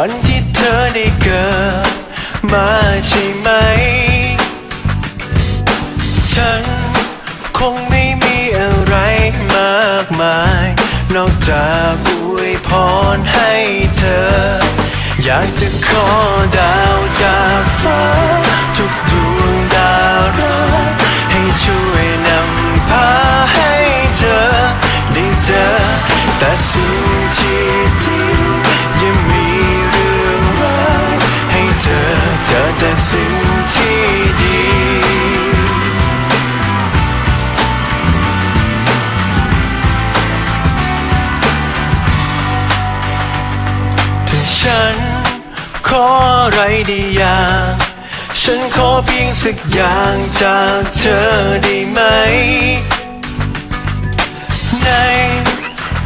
วันที่เธอได้เกิดมาใช่ไหม ฉันคงไม่มีอะไรมากมาย นอกจากอวยพรให้เธอ อยากจะขอได้ สิ่งที่ดีถ้าฉันขออะไรได้อย่าง ฉันขอเพียงสักอย่างจากเธอได้ไหม ใน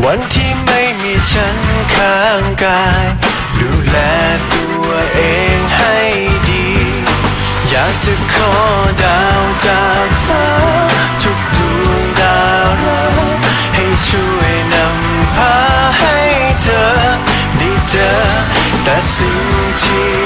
วันที่ไม่มีฉันข้างกาย ดูแลตัวเอง จะขอดาวจากฟ้าทุกดวงดาวรักให้ช่วยนำพาให้เธอได้เจอแต่สิ่งที่